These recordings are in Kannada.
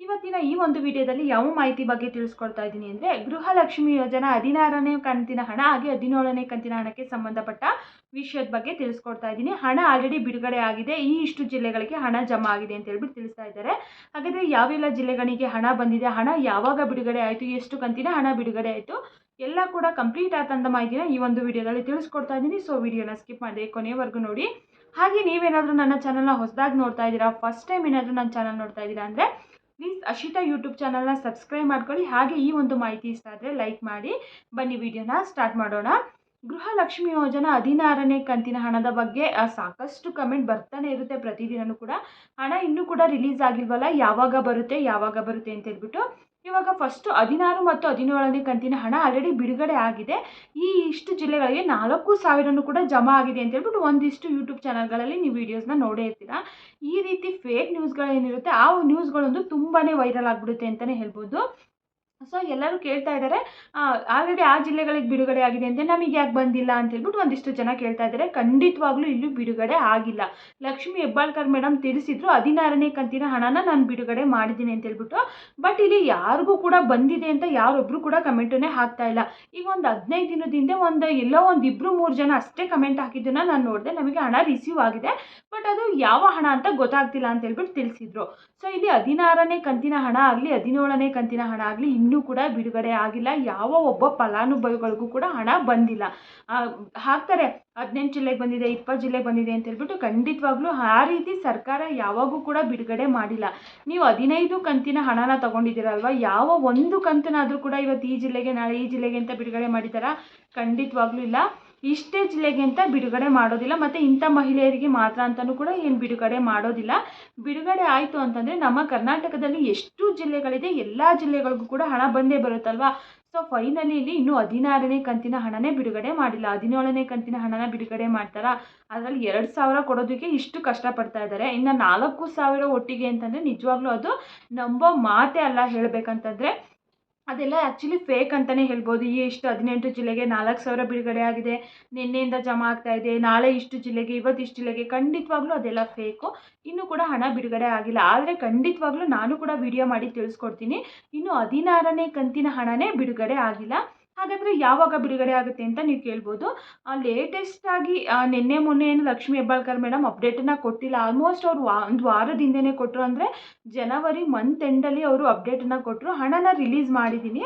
ಇವತ್ತಿನ ಈ ಒಂದು ವಿಡಿಯೋದಲ್ಲಿ ಯಾವ ಮಾಹಿತಿ ಬಗ್ಗೆ ತಿಳಿಸ್ಕೊಡ್ತಾ ಇದ್ದೀನಿ ಅಂದರೆ ಗೃಹಲಕ್ಷ್ಮಿ ಯೋಜನಾ ಹದಿನಾರನೇ ಕಂತಿನ ಹಣ ಹಾಗೆ ಹದಿನೇಳನೇ ಕಂತಿನ ಹಣಕ್ಕೆ ಸಂಬಂಧಪಟ್ಟ ವಿಷಯದ ಬಗ್ಗೆ ತಿಳಿಸ್ಕೊಡ್ತಾ ಇದ್ದೀನಿ. ಹಣ ಆಲ್ರೆಡಿ ಬಿಡುಗಡೆ ಆಗಿದೆ. ಈ ಇಷ್ಟು ಜಿಲ್ಲೆಗಳಿಗೆ ಹಣ ಜಮಾ ಆಗಿದೆ ಅಂತ ಹೇಳ್ಬಿಟ್ಟು ತಿಳಿಸ್ತಾ ಇದ್ದಾರೆ. ಹಾಗಾದರೆ ಯಾವೆಲ್ಲ ಜಿಲ್ಲೆಗಳಿಗೆ ಹಣ ಬಂದಿದೆ? ಹಣ ಯಾವಾಗ ಬಿಡುಗಡೆ ಆಯಿತು? ಎಷ್ಟು ಕಂತಿನ ಹಣ ಬಿಡುಗಡೆ ಆಯಿತು? ಎಲ್ಲ ಕೂಡ ಕಂಪ್ಲೀಟ್ ಆದಂಥ ಮಾಹಿತಿನ ಈ ಒಂದು ವಿಡಿಯೋದಲ್ಲಿ ತಿಳಿಸ್ಕೊಡ್ತಾ ಇದ್ದೀನಿ. ಸೊ ವಿಡಿಯೋನ ಸ್ಕಿಪ್ ಮಾಡಿದೆ ಕೊನೆಯವರೆಗೂ ನೋಡಿ. ಹಾಗೆ ನೀವೇನಾದರೂ ನನ್ನ ಚಾನಲ್ನ ಹೊಸದಾಗಿ ನೋಡ್ತಾ ಇದ್ದೀರಾ? ಫಸ್ಟ್ ಟೈಮ್ ಏನಾದರೂ ನನ್ನ ಚಾನಲ್ ನೋಡ್ತಾ ಇದ್ದೀರಾ ಅಂದರೆ ಪ್ಲೀಸ್ ಅಶಿತಾ ಯೂಟ್ಯೂಬ್ ಚಾನಲ್ನ ಸಬ್ಸ್ಕ್ರೈಬ್ ಮಾಡ್ಕೊಳ್ಳಿ. ಹಾಗೆ ಈ ಒಂದು ಮಾಹಿತಿ ಇಷ್ಟ ಆದರೆ ಲೈಕ್ ಮಾಡಿ. ಬನ್ನಿ ವಿಡಿಯೋನ ಸ್ಟಾರ್ಟ್ ಮಾಡೋಣ. ಗೃಹಲಕ್ಷ್ಮಿ ಯೋಜನಾ ಹದಿನಾರನೇ ಕಂತಿನ ಹಣದ ಬಗ್ಗೆ ಸಾಕಷ್ಟು ಕಮೆಂಟ್ ಬರ್ತಾನೆ ಇರುತ್ತೆ. ಪ್ರತಿದಿನವೂ ಕೂಡ ಹಣ ಇನ್ನೂ ಕೂಡ ರಿಲೀಸ್ ಆಗಿಲ್ವಲ್ಲ? ಯಾವಾಗ ಬರುತ್ತೆ ಯಾವಾಗ ಬರುತ್ತೆ ಅಂತ ಹೇಳ್ಬಿಟ್ಟು. ಇವಾಗ ಫಸ್ಟು ಹದಿನಾರು ಮತ್ತು ಹದಿನೇಳನೇ ಕಂತಿನ ಹಣ ಆಲ್ರೆಡಿ ಬಿಡುಗಡೆ ಆಗಿದೆ. ಈ ಇಷ್ಟು ಜಿಲ್ಲೆಗಳಿಗೆ ನಾಲ್ಕು ಸಾವಿರನೂ ಕೂಡ ಜಮಾ ಆಗಿದೆ ಅಂತ ಹೇಳ್ಬಿಟ್ಟು ಒಂದಿಷ್ಟು ಯೂಟ್ಯೂಬ್ ಚಾನಲ್ಗಳಲ್ಲಿ ನೀವು ವಿಡಿಯೋಸ್ನ ನೋಡೇ ಇರ್ತೀರಾ. ಈ ರೀತಿ ಫೇಕ್ ನ್ಯೂಸ್ಗಳೇನಿರುತ್ತೆ ಆ ನ್ಯೂಸ್ಗಳೊಂದು ತುಂಬಾ ವೈರಲ್ ಆಗಿಬಿಡುತ್ತೆ ಅಂತಲೇ ಹೇಳ್ಬೋದು. ಸೊ ಎಲ್ಲರೂ ಕೇಳ್ತಾ ಇದ್ದಾರೆ ಆಲ್ರೆಡಿ ಆ ಜಿಲ್ಲೆಗಳಿಗೆ ಬಿಡುಗಡೆ ಆಗಿದೆ ಅಂತ ನಮಗೆ ಯಾಕೆ ಬಂದಿಲ್ಲ ಅಂತ ಹೇಳ್ಬಿಟ್ಟು ಒಂದಿಷ್ಟು ಜನ ಕೇಳ್ತಾ ಇದ್ದಾರೆ ಖಂಡಿತವಾಗ್ಲೂ ಇಲ್ಲೂ ಬಿಡುಗಡೆ ಆಗಿಲ್ಲ. ಲಕ್ಷ್ಮಿ ಹೆಬ್ಬಾಳ್ಕರ್ ಮೇಡಮ್ ತಿಳಿಸಿದ್ರು ಹದಿನಾರನೇ ಕಂತಿನ ಹಣನ ನಾನು ಬಿಡುಗಡೆ ಮಾಡಿದ್ದೀನಿ ಅಂತ ಹೇಳ್ಬಿಟ್ಟು ಬಟ್ ಇಲ್ಲಿ ಯಾರಿಗೂ ಕೂಡ ಬಂದಿದೆ ಅಂತ ಯಾರೊಬ್ಬರು ಕೂಡ ಕಮೆಂಟನ್ನೇ ಹಾಕ್ತಾ ಇಲ್ಲ. ಈಗ ಒಂದು ಹದಿನೈದು ದಿನದ ಹಿಂದೆ ಒಂದು ಎಲ್ಲೋ ಒಂದು ಇಬ್ಬರು ಮೂರು ಜನ ಅಷ್ಟೇ ಕಮೆಂಟ್ ಹಾಕಿದ್ದನ್ನು ನಾನು ನೋಡಿದೆ ನಮಗೆ ಹಣ ರಿಸೀವ್ ಆಗಿದೆ. ಬಟ್ ಅದು ಯಾವ ಹಣ ಅಂತ ಗೊತ್ತಾಗ್ತಿಲ್ಲ ಅಂತ ಹೇಳ್ಬಿಟ್ಟು ತಿಳಿಸಿದ್ರು. ಸೊ ಇಲ್ಲಿ ಹದಿನಾರನೇ ಕಂತಿನ ಹಣ ಆಗಲಿ, ಹದಿನೇಳನೇ ಕಂತಿನ ಹಣ ಆಗಲಿ ಇನ್ನೂ ಕೂಡ ಬಿಡುಗಡೆ ಆಗಿಲ್ಲ. ಯಾವ ಒಬ್ಬ ಫಲಾನುಭವಿಗಳಿಗೂ ಕೂಡ ಹಣ ಬಂದಿಲ್ಲ. ಹಾಕ್ತಾರೆ. ಹದಿನೆಂಟು ಜಿಲ್ಲೆಗೆ ಬಂದಿದೆ, ಇಪ್ಪತ್ತು ಜಿಲ್ಲೆಗೆ ಬಂದಿದೆ ಅಂತ ಹೇಳ್ಬಿಟ್ಟು ಖಂಡಿತವಾಗ್ಲೂ ಆ ರೀತಿ ಸರ್ಕಾರ ಯಾವಾಗೂ ಕೂಡ ಬಿಡುಗಡೆ ಮಾಡಿಲ್ಲ. ನೀವು ಹದಿನೈದು ಕಂತಿನ ಹಣನ ತಗೊಂಡಿದ್ದೀರಲ್ವ? ಯಾವ ಒಂದು ಕಂತನಾದರೂ ಕೂಡ ಇವತ್ತು ಈ ಜಿಲ್ಲೆಗೆ ನಾಳೆ ಈ ಜಿಲ್ಲೆಗೆ ಅಂತ ಬಿಡುಗಡೆ ಮಾಡಿದ್ದಾರಾ? ಖಂಡಿತವಾಗ್ಲೂ ಇಲ್ಲ. ಇಷ್ಟೇ ಜಿಲ್ಲೆಗೆ ಅಂತ ಬಿಡುಗಡೆ ಮಾಡೋದಿಲ್ಲ. ಮತ್ತು ಇಂಥ ಮಹಿಳೆಯರಿಗೆ ಮಾತ್ರ ಅಂತಲೂ ಕೂಡ ಏನು ಬಿಡುಗಡೆ ಮಾಡೋದಿಲ್ಲ. ಬಿಡುಗಡೆ ಆಯಿತು ಅಂತಂದರೆ ನಮ್ಮ ಕರ್ನಾಟಕದಲ್ಲಿ ಎಷ್ಟು ಜಿಲ್ಲೆಗಳಿದೆ, ಎಲ್ಲ ಜಿಲ್ಲೆಗಳಿಗೂ ಕೂಡ ಹಣ ಬಂದೇ ಬರುತ್ತಲ್ವಾ? ಸೊ ಫೈನಲಿ ಇಲ್ಲಿ ಇನ್ನೂ ಹದಿನಾರನೇ ಕಂತಿನ ಹಣನೇ ಬಿಡುಗಡೆ ಮಾಡಿಲ್ಲ. ಹದಿನೇಳನೇ ಕಂತಿನ ಹಣನ ಬಿಡುಗಡೆ ಮಾಡ್ತಾರಾ? ಅದರಲ್ಲಿ ಎರಡು ಸಾವಿರ ಕೊಡೋದಕ್ಕೆ ಇಷ್ಟು ಕಷ್ಟಪಡ್ತಾ ಇದ್ದಾರೆ. ಇನ್ನು ನಾಲ್ಕು ಸಾವಿರ ಒಟ್ಟಿಗೆ ಅಂತಂದರೆ ನಿಜವಾಗ್ಲೂ ಅದು ನಂಬೋ ಮಾತೇ ಅಲ್ಲ ಹೇಳಬೇಕಂತಂದರೆ. ಅದೆಲ್ಲ ಆ್ಯಕ್ಚುಲಿ ಫೇಕ್ ಅಂತಲೇ ಹೇಳ್ಬೋದು. ಈ ಇಷ್ಟು ಹದಿನೆಂಟು ಜಿಲ್ಲೆಗೆ ನಾಲ್ಕು ಸಾವಿರ ಬಿಡುಗಡೆ ಆಗಿದೆ. ನಿನ್ನೆಯಿಂದ ಜಮಾ ಆಗ್ತಾ ಇದೆ. ನಾಳೆ ಇಷ್ಟು ಜಿಲ್ಲೆಗೆ, ಇವತ್ತು ಇಷ್ಟು ಜಿಲ್ಲೆಗೆ ಖಂಡಿತವಾಗ್ಲೂ ಅದೆಲ್ಲ ಫೇಕು ಇನ್ನೂ ಕೂಡ ಹಣ ಬಿಡುಗಡೆ ಆಗಿಲ್ಲ. ಆದರೆ ಖಂಡಿತವಾಗ್ಲೂ ನಾನು ಕೂಡ ವಿಡಿಯೋ ಮಾಡಿ ತಿಳಿಸ್ಕೊಡ್ತೀನಿ. ಇನ್ನು ಹದಿನಾರನೇ ಕಂತಿನ ಹಣನೇ ಬಿಡುಗಡೆ ಆಗಿಲ್ಲ. ಹಾಗಾದರೆ ಯಾವಾಗ ಬಿಡುಗಡೆ ಆಗುತ್ತೆ ಅಂತ ನೀವು ಕೇಳ್ಬೋದು. ಲೇಟೆಸ್ಟ್ ಆಗಿ ನಿನ್ನೆ ಮೊನ್ನೆ ಏನು ಲಕ್ಷ್ಮೀ ಹೆಬ್ಬಾಳ್ಕರ್ ಮೇಡಮ್ ಅಪ್ಡೇಟನ್ನು ಕೊಟ್ಟಿಲ್ಲ. ಆಲ್ಮೋಸ್ಟ್ ಅವ್ರು ವಾ, ಒಂದು ವಾರದಿಂದನೇ ಕೊಟ್ಟರು ಅಂದರೆ, ಜನವರಿ ಮಂತ್ ಎಂಡಲ್ಲಿ ಅವರು ಅಪ್ಡೇಟನ್ನು ಕೊಟ್ಟರು ಹಣನ ರಿಲೀಸ್ ಮಾಡಿದ್ದೀನಿ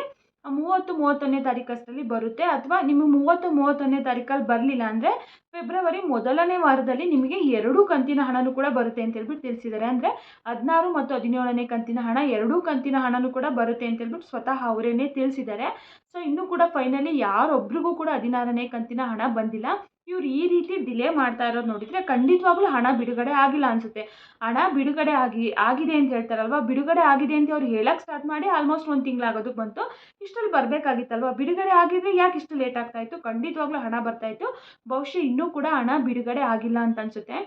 ಮೂವತ್ತು ಮೂವತ್ತೊಂದನೇ ತಾರೀಕು ಅಷ್ಟರಲ್ಲಿ ಬರುತ್ತೆ ಅಥವಾ ನಿಮಗೆ ಮೂವತ್ತು ಮೂವತ್ತೊಂದನೇ ತಾರೀಕಲ್ಲಿ ಬರಲಿಲ್ಲ ಅಂದರೆ ಫೆಬ್ರವರಿ ಮೊದಲನೇ ವಾರದಲ್ಲಿ ನಿಮಗೆ ಎರಡು ಕಂತಿನ ಹಣನೂ ಕೂಡ ಬರುತ್ತೆ ಅಂತ ಹೇಳ್ಬಿಟ್ಟು ತಿಳಿಸಿದ್ದಾರೆ. ಅಂದರೆ ಹದಿನಾರು ಮತ್ತು ಹದಿನೇಳನೇ ಕಂತಿನ ಹಣ ಎರಡೂ ಕಂತಿನ ಹಣನೂ ಕೂಡ ಬರುತ್ತೆ ಅಂತ ಹೇಳ್ಬಿಟ್ಟು ಸ್ವತಃ ಅವರೇನೆ ತಿಳಿಸಿದ್ದಾರೆ. ಸೊ ಇನ್ನೂ ಕೂಡ ಫೈನಲಿ ಯಾರೊಬ್ರಿಗೂ ಕೂಡ ಹದಿನಾರನೇ ಕಂತಿನ ಹಣ ಬಂದಿಲ್ಲ. ಇವ್ರು ಈ ರೀತಿ ಡಿಲೇ ಮಾಡ್ತಾ ಇರೋದು ನೋಡಿದರೆ ಖಂಡಿತವಾಗ್ಲೂ ಹಣ ಬಿಡುಗಡೆ ಆಗಿಲ್ಲ ಅನಿಸುತ್ತೆ. ಹಣ ಬಿಡುಗಡೆ ಆಗಿ, ಆಗಿದೆ ಅಂತ ಹೇಳ್ತಾರಲ್ವ? ಬಿಡುಗಡೆ ಆಗಿದೆ ಅಂತ ಅವ್ರು ಹೇಳಕ್ಕೆ ಸ್ಟಾರ್ಟ್ ಮಾಡಿ ಆಲ್ಮೋಸ್ಟ್ ಒಂದು ತಿಂಗಳಾಗೋದಕ್ಕೆ ಬಂತು. ಇಷ್ಟರಲ್ಲಿ ಬರಬೇಕಾಗಿತ್ತಲ್ವ? ಬಿಡುಗಡೆ ಆಗಿದ್ರೆ ಯಾಕೆ ಇಷ್ಟು ಲೇಟ್ ಆಗ್ತಾಯಿತ್ತು ಖಂಡಿತವಾಗ್ಲೂ ಹಣ ಬರ್ತಾಯಿತ್ತು ಬಹುಶಃ ಇನ್ನೂ ಕೂಡ ಹಣ ಬಿಡುಗಡೆ ಆಗಿಲ್ಲ ಅಂತ ಅನಿಸುತ್ತೆ.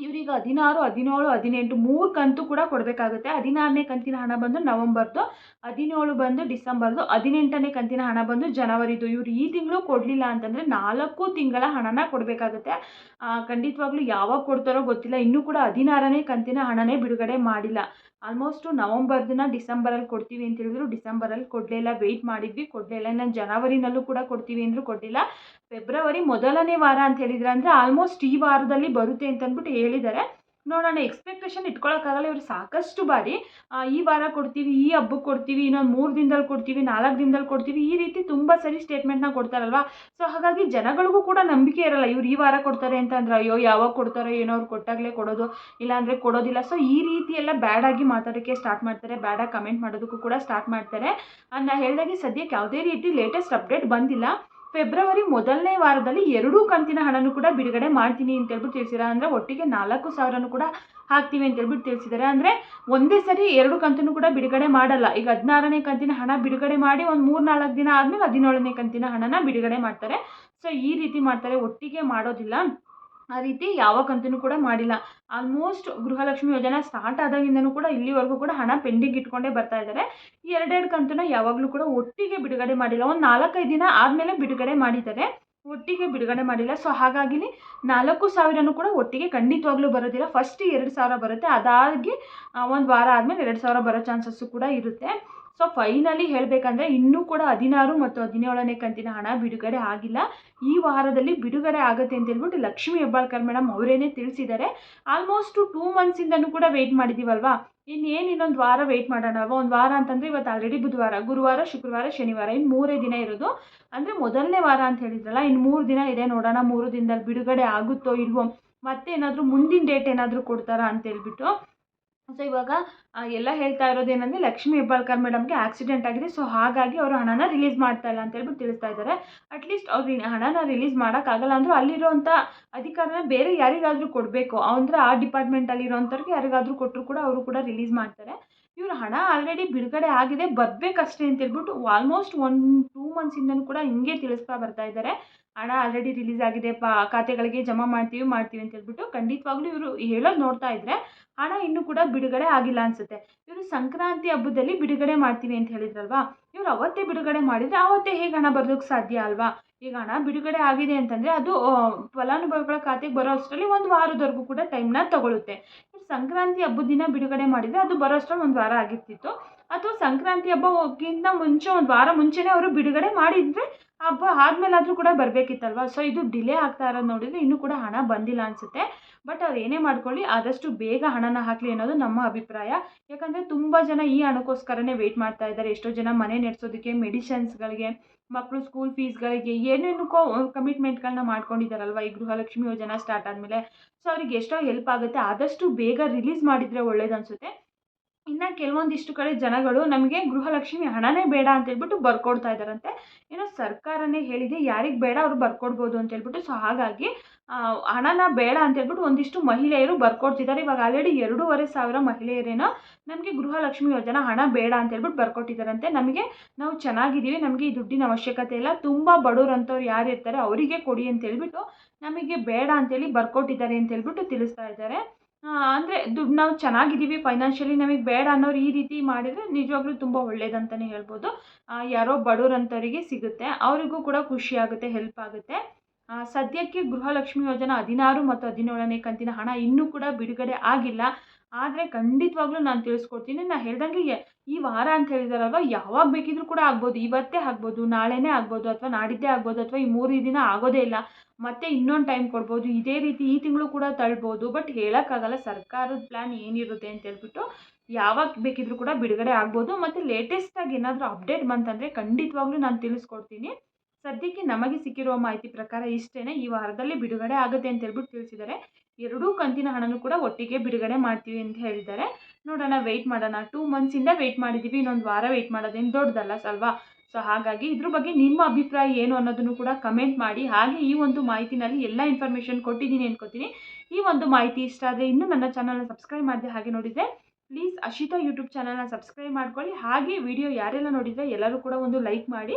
ಇವರೀಗ ಹದಿನಾರು, ಹದಿನೇಳು, ಹದಿನೆಂಟು ಮೂರು ಕಂತು ಕೂಡ ಕೊಡಬೇಕಾಗುತ್ತೆ. ಹದಿನಾರನೇ ಕಂತಿನ ಹಣ ಬಂದು ನವಂಬರ್ದು, ಹದಿನೇಳು ಬಂದು ಡಿಸೆಂಬರ್ದು, ಹದಿನೆಂಟನೇ ಕಂತಿನ ಹಣ ಬಂದು ಜನವರಿದು. ಇವರು ಈ ತಿಂಗಳು ಕೊಡಲಿಲ್ಲ ಅಂತಂದರೆ ನಾಲ್ಕು ತಿಂಗಳ ಹಣನ ಕೊಡಬೇಕಾಗುತ್ತೆ. ಖಂಡಿತವಾಗ್ಲೂ ಯಾವಾಗ ಕೊಡ್ತಾರೋ ಗೊತ್ತಿಲ್ಲ. ಇನ್ನೂ ಕೂಡ ಹದಿನಾರನೇ ಕಂತಿನ ಹಣನೇ ಬಿಡುಗಡೆ ಮಾಡಿಲ್ಲ. ಆಲ್ಮೋಸ್ಟು ನವಂಬರ್ದನ್ನ ಡಿಸೆಂಬರಲ್ಲಿ ಕೊಡ್ತೀವಿ ಅಂತ ಹೇಳಿದ್ರು. ಡಿಸೆಂಬರಲ್ಲಿ ಕೊಡಲೇ ಇಲ್ಲ ವೆಯ್ಟ್ ಮಾಡಿದ್ವಿ. ಕೊಡಲೇ ಇಲ್ಲ ನಾನು ಜನವರಿನಲ್ಲೂ ಕೂಡ ಕೊಡ್ತೀವಿ ಅಂದರೂ ಕೊಡಲಿಲ್ಲ. ಫೆಬ್ರವರಿ ಮೊದಲನೇ ವಾರ ಅಂತ ಹೇಳಿದ್ರು ಅಂದರೆ ಆಲ್ಮೋಸ್ಟ್ ಈ ವಾರದಲ್ಲಿ ಬರುತ್ತೆ ಅಂತ ಅಂದ್ಬಿಟ್ಟು ಹೇಳಿದ್ದಾರೆ. ನೋಡೋಣ ಎಕ್ಸ್ಪೆಕ್ಟೇಷನ್ ಇಟ್ಕೊಳ್ಳೋಕ್ಕಾಗಲ್ಲ ಇವರು ಸಾಕಷ್ಟು ಬಾರಿ ಈ ವಾರ ಕೊಡ್ತೀವಿ, ಈ ಹಬ್ಬಕ್ಕೆ ಕೊಡ್ತೀವಿ, ಇನ್ನೊಂದು ಮೂರು ದಿನದಲ್ಲಿ ಕೊಡ್ತೀವಿ, ನಾಲ್ಕು ದಿನದಲ್ಲಿ ಕೊಡ್ತೀವಿ, ಈ ರೀತಿ ತುಂಬ ಸರಿ ಸ್ಟೇಟ್ಮೆಂಟ್ನ ಕೊಡ್ತಾರಲ್ವಾ? ಸೊ ಹಾಗಾಗಿ ಜನಗಳಿಗೂ ಕೂಡ ನಂಬಿಕೆ ಇರಲ್ಲ, ಇವ್ರು ಈ ವಾರ ಕೊಡ್ತಾರೆ ಅಂತ ಅಂದ್ರೆ, ಅಯ್ಯೋ, ಯಾವಾಗ ಕೊಡ್ತಾರೋ ಏನೋ ಅವ್ರು ಕೊಟ್ಟಾಗಲೇ ಕೊಡೋದು, ಇಲ್ಲಾಂದರೆ ಕೊಡೋದಿಲ್ಲ. ಸೊ ಈ ರೀತಿ ಎಲ್ಲ ಬ್ಯಾಡಾಗಿ ಮಾತಾಡೋಕ್ಕೆ ಸ್ಟಾರ್ಟ್ ಮಾಡ್ತಾರೆ, ಬ್ಯಾಡಾಗಿ ಕಮೆಂಟ್ ಮಾಡೋದಕ್ಕೂ ಕೂಡ ಸ್ಟಾರ್ಟ್ ಮಾಡ್ತಾರೆ. ನಾನು ಹೇಳ್ದಾಗೆ ಸದ್ಯಕ್ಕೆ ಯಾವುದೇ ರೀತಿ ಲೇಟೆಸ್ಟ್ ಅಪ್ಡೇಟ್ ಬಂದಿಲ್ಲ. ಫೆಬ್ರವರಿ ಮೊದಲನೇ ವಾರದಲ್ಲಿ ಎರಡೂ ಕಂತಿನ ಹಣನೂ ಕೂಡ ಬಿಡುಗಡೆ ಮಾಡ್ತೀನಿ ಅಂತ ಹೇಳ್ಬಿಟ್ಟು ತಿಳಿಸಿದ್ದಾರೆ. ಅಂದರೆ ಒಟ್ಟಿಗೆ ನಾಲ್ಕು ಸಾವಿರನೂ ಕೂಡ ಹಾಕ್ತೀವಿ ಅಂತ ಹೇಳ್ಬಿಟ್ಟು ತಿಳಿಸಿದ್ದಾರೆ. ಅಂದರೆ ಒಂದೇ ಸರಿ ಎರಡು ಕಂತನ್ನು ಕೂಡ ಬಿಡುಗಡೆ ಮಾಡಲ್ಲ. ಈಗ ಹದಿನಾರನೇ ಕಂತಿನ ಹಣ ಬಿಡುಗಡೆ ಮಾಡಿ ಒಂದು ಮೂರು ನಾಲ್ಕು ದಿನ ಆದಮೇಲೆ ಹದಿನೇಳನೇ ಕಂತಿನ ಹಣನ ಬಿಡುಗಡೆ ಮಾಡ್ತಾರೆ. ಸೊ ಈ ರೀತಿ ಮಾಡ್ತಾರೆ. ಒಟ್ಟಿಗೆ ಮಾಡೋದಿಲ್ಲ. ಆ ರೀತಿ ಯಾವ ಕಂತೂ ಕೂಡ ಮಾಡಿಲ್ಲ. ಆಲ್ಮೋಸ್ಟ್ ಗೃಹಲಕ್ಷ್ಮಿ ಯೋಜನೆ ಸ್ಟಾರ್ಟ್ ಆದಾಗಿಂದನೂ ಕೂಡ ಇಲ್ಲಿವರೆಗೂ ಕೂಡ ಹಣ ಪೆಂಡಿಂಗ್ ಇಟ್ಕೊಂಡೇ ಬರ್ತಾ ಇದ್ದಾರೆ. ಈ ಎರಡೆರಡು ಕಂತನ್ನ ಯಾವಾಗಲೂ ಕೂಡ ಒಟ್ಟಿಗೆ ಬಿಡುಗಡೆ ಮಾಡಿಲ್ಲ. ಒಂದು ನಾಲ್ಕೈದು ದಿನ ಆದಮೇಲೆ ಬಿಡುಗಡೆ ಮಾಡಿದ್ದಾರೆ. ಒಟ್ಟಿಗೆ ಬಿಡುಗಡೆ ಮಾಡಿಲ್ಲ. ಸೊ ಹಾಗಾಗಿ ನಾಲ್ಕು ಸಾವಿರನೂ ಕೂಡ ಒಟ್ಟಿಗೆ ಖಂಡಿತವಾಗ್ಲೂ ಬರೋದಿಲ್ಲ ಫಸ್ಟ್ ಎರಡು ಸಾವಿರ ಬರುತ್ತೆ. ಅದಾಗಿ ಒಂದು ವಾರ ಆದಮೇಲೆ ಎರಡು ಸಾವಿರ ಬರೋ ಚಾನ್ಸಸ್ಸು ಕೂಡ ಇರುತ್ತೆ. ಸೊ ಫೈನಲಿ ಹೇಳಬೇಕಂದ್ರೆ ಇನ್ನೂ ಕೂಡ ಹದಿನಾರು ಮತ್ತು ಹದಿನೇಳನೇ ಕಂತಿನ ಹಣ ಬಿಡುಗಡೆ ಆಗಿಲ್ಲ. ಈ ವಾರದಲ್ಲಿ ಬಿಡುಗಡೆ ಆಗುತ್ತೆ ಅಂತ ಹೇಳ್ಬಿಟ್ಟು ಲಕ್ಷ್ಮೀ ಹೆಬ್ಬಾಳ್ಕರ್ ಮೇಡಮ್ ಅವರೇನೆ ತಿಳಿಸಿದ್ದಾರೆ. ಆಲ್ಮೋಸ್ಟ್ ಟೂ ಮಂತ್ಸಿಂದನೂ ಕೂಡ ವೆಯ್ಟ್ ಮಾಡಿದ್ದೀವಲ್ವಾ ಇನ್ನೇನು ಇನ್ನೊಂದು ವಾರ ವೆಯ್ಟ್ ಮಾಡೋಣ. ಒಂದು ವಾರ ಅಂತಂದರೆ ಇವತ್ತು ಆಲ್ರೆಡಿ ಬುಧವಾರ, ಗುರುವಾರ, ಶುಕ್ರವಾರ, ಶನಿವಾರ ಇನ್ನು ಮೂರೇ ದಿನ ಇರೋದು. ಅಂದರೆ ಮೊದಲನೇ ವಾರ ಅಂತ ಹೇಳಿದ್ರಲ್ಲ ಇನ್ನು ಮೂರು ದಿನ ಇದೆ ನೋಡೋಣ, ಮೂರು ದಿನದಲ್ಲಿ ಬಿಡುಗಡೆ ಆಗುತ್ತೋ ಇಲ್ವೋ? ಮತ್ತೆ ಏನಾದರೂ ಮುಂದಿನ ಡೇಟ್ ಏನಾದರೂ ಕೊಡ್ತಾರಾ ಅಂತ ಹೇಳ್ಬಿಟ್ಟು ಸೊ ಇವಾಗ ಎಲ್ಲ ಹೇಳ್ತಾ ಇರೋದೇನೆಂದರೆ ಲಕ್ಷ್ಮೀ ಹೆಬ್ಬಾಳ್ಕರ್ ಮೇಡಮ್ಗೆ ಆಕ್ಸಿಡೆಂಟ್ ಆಗಿದೆ. ಸೊ ಹಾಗಾಗಿ ಅವರು ಹಣನ ರಿಲೀಸ್ ಮಾಡ್ತಾ ಇಲ್ಲ ಅಂತ ಹೇಳ್ಬಿಟ್ಟು ತಿಳಿಸ್ತಾ ಇದ್ದಾರೆ. ಅಟ್ಲೀಸ್ಟ್ ಅವ್ರು ಹಣನ ರಿಲೀಸ್ ಮಾಡೋಕ್ಕಾಗಲ್ಲ ಅಂದರೂ ಅಲ್ಲಿರೋಂಥ ಅಧಿಕಾರನ ಬೇರೆ ಯಾರಿಗಾದರೂ ಕೊಡಬೇಕು. ಅಂದರೆ ಆ ಡಿಪಾರ್ಟ್ಮೆಂಟಲ್ಲಿರೋಂಥವ್ರಿಗೆ ಯಾರಿಗಾದರೂ ಕೊಟ್ಟರು ಕೂಡ ಅವರು ಕೂಡ ರಿಲೀಸ್ ಮಾಡ್ತಾರೆ. ಇವರು ಹಣ ಆಲ್ರೆಡಿ ಬಿಡುಗಡೆ ಆಗಿದೆ. ಬರಬೇಕಷ್ಟೇ ಅಂತ ಹೇಳ್ಬಿಟ್ಟು ಆಲ್ಮೋಸ್ಟ್ ಒನ್ ಟೂ ಮಂತ್ಸಿಂದನೂ ಕೂಡ ಹಿಂಗೆ ತಿಳಿಸ್ತಾ ಬರ್ತಾ ಇದ್ದಾರೆ. ಹಣ ಆಲ್ರೆಡಿ ರಿಲೀಸ್ ಆಗಿದೆ ಪಾ ಖಾತೆಗಳಿಗೆ ಜಮಾ ಮಾಡ್ತೀವಿ ಮಾಡ್ತೀವಿ ಅಂತ ಹೇಳ್ಬಿಟ್ಟು ಖಂಡಿತವಾಗ್ಲೂ ಇವರು ಹೇಳೋದು ನೋಡ್ತಾ ಇದ್ರೆ ಹಣ ಇನ್ನೂ ಕೂಡ ಬಿಡುಗಡೆ ಆಗಿಲ್ಲ ಅನಿಸುತ್ತೆ. ಇವರು ಸಂಕ್ರಾಂತಿ ಹಬ್ಬದಲ್ಲಿ ಬಿಡುಗಡೆ ಮಾಡ್ತೀವಿ ಅಂತ ಹೇಳಿದ್ರಲ್ವಾ? ಇವರು ಅವತ್ತೇ ಬಿಡುಗಡೆ ಮಾಡಿದರೆ ಅವತ್ತೇ ಹೇಗೆ ಹಣ ಬರೋದಕ್ಕೆ ಸಾಧ್ಯ ಅಲ್ವಾ? ಈಗ ಹಣ ಬಿಡುಗಡೆ ಆಗಿದೆ ಅಂತಂದರೆ ಅದು ಫಲಾನುಭವಿಗಳ ಖಾತೆಗೆ ಬರೋ ಅಷ್ಟರಲ್ಲಿ ಒಂದು ವಾರದವರೆಗೂ ಕೂಡ ಟೈಮ್ನ ತಗೊಳುತ್ತೆ. ಸಂಕ್ರಾಂತಿ ಹಬ್ಬದ ದಿನ ಬಿಡುಗಡೆ ಮಾಡಿದರೆ ಅದು ಬರೋ ಅಷ್ಟರಲ್ಲಿ ಒಂದು ವಾರ ಆಗಿರ್ತಿತ್ತು. ಅಥವಾ ಸಂಕ್ರಾಂತಿ ಹಬ್ಬಕ್ಕಿಂತ ಮುಂಚೆ, ಒಂದು ವಾರ ಮುಂಚೆನೇ ಅವರು ಬಿಡುಗಡೆ ಮಾಡಿದರೆ ಹಬ್ಬ ಆದಮೇಲಾದರೂ ಕೂಡ ಬರಬೇಕಿತ್ತಲ್ವ? ಸೊ ಇದು ಡಿಲೇ ಆಗ್ತಾ ಇರೋದು ನೋಡಿದರೆ ಇನ್ನೂ ಕೂಡ ಹಣ ಬಂದಿಲ್ಲ ಅನಿಸುತ್ತೆ. ಬಟ್ ಅವ್ರು ಏನೇ ಮಾಡ್ಕೊಳ್ಳಿ, ಆದಷ್ಟು ಬೇಗ ಹಣನ ಹಾಕಲಿ ಅನ್ನೋದು ನಮ್ಮ ಅಭಿಪ್ರಾಯ. ಯಾಕಂದರೆ ತುಂಬ ಜನ ಈ ಹಣಕ್ಕೋಸ್ಕರನೇ ವೆಯ್ಟ್ ಮಾಡ್ತಾ ಇದ್ದಾರೆ. ಎಷ್ಟೋ ಜನ ಮನೆ ನಡೆಸೋದಕ್ಕೆ ಮೆಡಿಷನ್ಸ್ಗಳಿಗೆ ಮಕ್ಕಳು ಸ್ಕೂಲ್ ಫೀಸ್ಗಳಿಗೆ ಏನೇನಕ್ಕೋ ಕಮಿಟ್ಮೆಂಟ್ಗಳನ್ನ ಮಾಡ್ಕೊಂಡಿದ್ದಾರಲ್ವ? ಈ ಗೃಹಲಕ್ಷ್ಮಿ ಯೋಜನಾ ಸ್ಟಾರ್ಟ್ ಆದಮೇಲೆ. ಸೊ ಅವ್ರಿಗೆ ಎಷ್ಟೋ ಹೆಲ್ಪ್ ಆಗುತ್ತೆ. ಆದಷ್ಟು ಬೇಗ ರಿಲೀಸ್ ಮಾಡಿದರೆ ಒಳ್ಳೇದು ಅನಿಸುತ್ತೆ. ಇನ್ನು ಕೆಲವೊಂದಿಷ್ಟು ಕಡೆ ಜನಗಳು ನಮಗೆ ಗೃಹಲಕ್ಷ್ಮಿ ಹಣನೇ ಬೇಡ ಅಂತ ಹೇಳ್ಬಿಟ್ಟು ಬರ್ಕೊಡ್ತಾ ಇದ್ದಾರಂತೆ. ಏನೋ ಸರ್ಕಾರನೇ ಹೇಳಿದೆ, ಯಾರಿಗೆ ಬೇಡ ಅವ್ರು ಬರ್ಕೊಡ್ಬೋದು ಅಂತ ಹೇಳ್ಬಿಟ್ಟು. ಸೊ ಹಾಗಾಗಿ ಹಣನ ಬೇಡ ಅಂತ ಹೇಳ್ಬಿಟ್ಟು ಒಂದಿಷ್ಟು ಮಹಿಳೆಯರು ಬರ್ಕೊಡ್ತಿದ್ದಾರೆ. ಇವಾಗ ಆಲ್ರೆಡಿ ಎರಡೂವರೆ ಸಾವಿರ ಮಹಿಳೆಯರೇನೋ ನಮಗೆ ಗೃಹಲಕ್ಷ್ಮಿ ಯೋಜನಾ ಹಣ ಬೇಡ ಅಂತ ಹೇಳ್ಬಿಟ್ಟು ಬರ್ಕೊಟ್ಟಿದ್ದಾರಂತೆ. ನಮಗೆ ನಾವು ಚೆನ್ನಾಗಿದ್ದೀವಿ, ನಮಗೆ ಈ ದುಡ್ಡಿನ ಅವಶ್ಯಕತೆ ಇಲ್ಲ. ತುಂಬ ಬಡವ್ರಂಥವ್ರು ಯಾರು ಇರ್ತಾರೆ, ಅವರಿಗೆ ಕೊಡಿ ಅಂತ ಹೇಳ್ಬಿಟ್ಟು ನಮಗೆ ಬೇಡ ಅಂತೇಳಿ ಬರ್ಕೊಟ್ಟಿದ್ದಾರೆ ಅಂತ ಹೇಳ್ಬಿಟ್ಟು ತಿಳಿಸ್ತಾ ಇದ್ದಾರೆ. ಅಂದರೆ ದುಡ್ಡು ನಾವು ಚೆನ್ನಾಗಿದ್ದೀವಿ ಫೈನಾನ್ಷಿಯಲಿ ನಮಗೆ ಬೇಡ ಅನ್ನೋರು ಈ ರೀತಿ ಮಾಡಿದರೆ ನಿಜವಾಗ್ಲೂ ತುಂಬ ಒಳ್ಳೇದಂತಲೇ ಹೇಳ್ಬೋದು. ಯಾರೋ ಬಡವ್ರಂಥವ್ರಿಗೆ ಸಿಗುತ್ತೆ. ಅವರಿಗೂ ಕೂಡ ಖುಷಿಯಾಗುತ್ತೆ ಹೆಲ್ಪ್ ಆಗುತ್ತೆ. ಸದ್ಯಕ್ಕೆ ಗೃಹಲಕ್ಷ್ಮಿ ಯೋಜನಾ ಹದಿನಾರು ಮತ್ತು ಹದಿನೇಳನೇ ಕಂತಿನ ಹಣ ಇನ್ನೂ ಕೂಡ ಬಿಡುಗಡೆ ಆಗಿಲ್ಲ. ಆದರೆ ಖಂಡಿತವಾಗ್ಲೂ ನಾನು ತಿಳಿಸ್ಕೊಡ್ತೀನಿ. ನಾನು ಹೇಳ್ದಂಗೆ ಈ ವಾರ ಅಂತ ಹೇಳಿದಾರಲ್ವ, ಯಾವಾಗ ಬೇಕಿದ್ರೂ ಕೂಡ ಆಗ್ಬೋದು. ಇವತ್ತೇ ಆಗ್ಬೋದು, ನಾಳೆನೇ ಆಗ್ಬೋದು, ಅಥವಾ ನಾಡಿದ್ದೇ ಆಗ್ಬೋದು, ಅಥವಾ ಈ ಮೂರು ದಿನ ಆಗೋದೇ ಇಲ್ಲ. ಮತ್ತೆ ಇನ್ನೊಂದು ಟೈಮ್ ಕೊಡ್ಬೋದು. ಇದೇ ರೀತಿ ಈ ತಿಂಗಳು ಕೂಡ ತಳ್ಬೋದು. ಬಟ್ ಹೇಳೋಕ್ಕಾಗಲ್ಲ, ಸರ್ಕಾರದ ಪ್ಲ್ಯಾನ್ ಏನಿರುತ್ತೆ ಅಂತ ಹೇಳ್ಬಿಟ್ಟು ಯಾವಾಗ ಬೇಕಿದ್ರೂ ಕೂಡ ಬಿಡುಗಡೆ ಆಗ್ಬೋದು. ಮತ್ತು ಲೇಟೆಸ್ಟಾಗಿ ಏನಾದರೂ ಅಪ್ಡೇಟ್ ಬಂತಂದರೆ ಖಂಡಿತವಾಗ್ಲೂ ನಾನು ತಿಳಿಸ್ಕೊಡ್ತೀನಿ. ಸದ್ಯಕ್ಕೆ ನಮಗೆ ಸಿಕ್ಕಿರುವ ಮಾಹಿತಿ ಪ್ರಕಾರ ಇಷ್ಟೇ ಈ ವಾರದಲ್ಲಿ ಬಿಡುಗಡೆ ಆಗುತ್ತೆ ಅಂತ ಹೇಳ್ಬಿಟ್ಟು ತಿಳಿಸಿದ್ದಾರೆ. ಎರಡೂ ಕಂತಿನ ಹಣನೂ ಕೂಡ ಒಟ್ಟಿಗೆ ಬಿಡುಗಡೆ ಮಾಡ್ತೀವಿ ಅಂತ ಹೇಳಿದ್ದಾರೆ. ನೋಡೋಣ ವೆಯ್ಟ್ ಮಾಡೋಣ. ಟೂ ಮಂತ್ಸಿಂದ ವೆಯ್ಟ್ ಮಾಡಿದ್ದೀವಿ ಇನ್ನೊಂದು ವಾರ ವೆಯ್ಟ್ ಮಾಡೋದೇನು ದೊಡ್ಡದಲ್ಲ ಸಲ್ವಾ? ಸೊ ಹಾಗಾಗಿ ಇದ್ರ ಬಗ್ಗೆ ನಿಮ್ಮ ಅಭಿಪ್ರಾಯ ಏನು ಅನ್ನೋದನ್ನು ಕೂಡ ಕಮೆಂಟ್ ಮಾಡಿ. ಹಾಗೆ ಈ ಒಂದು ಮಾಹಿತಿನಲ್ಲಿ ಎಲ್ಲ ಇನ್ಫಾರ್ಮೇಷನ್ ಕೊಟ್ಟಿದ್ದೀನಿ ಅನ್ಕೋತೀನಿ. ಈ ಒಂದು ಮಾಹಿತಿ ಇಷ್ಟ ಆದರೆ ಇನ್ನೂ ನನ್ನ ಚಾನಲ್ನ ಸಬ್ಸ್ಕ್ರೈಬ್ ಮಾಡಿದೆ ಹಾಗೆ ನೋಡಿದ್ದೆ ಪ್ಲೀಸ್ ಅಶಿತಾ ಯೂಟ್ಯೂಬ್ ಚಾನಲ್ನ ಸಬ್ಸ್ಕ್ರೈಬ್ ಮಾಡ್ಕೊಳ್ಳಿ. ಹಾಗೆ ವಿಡಿಯೋ ಯಾರೆಲ್ಲ ನೋಡಿದರೆ ಎಲ್ಲರೂ ಕೂಡ ಒಂದು ಲೈಕ್ ಮಾಡಿ.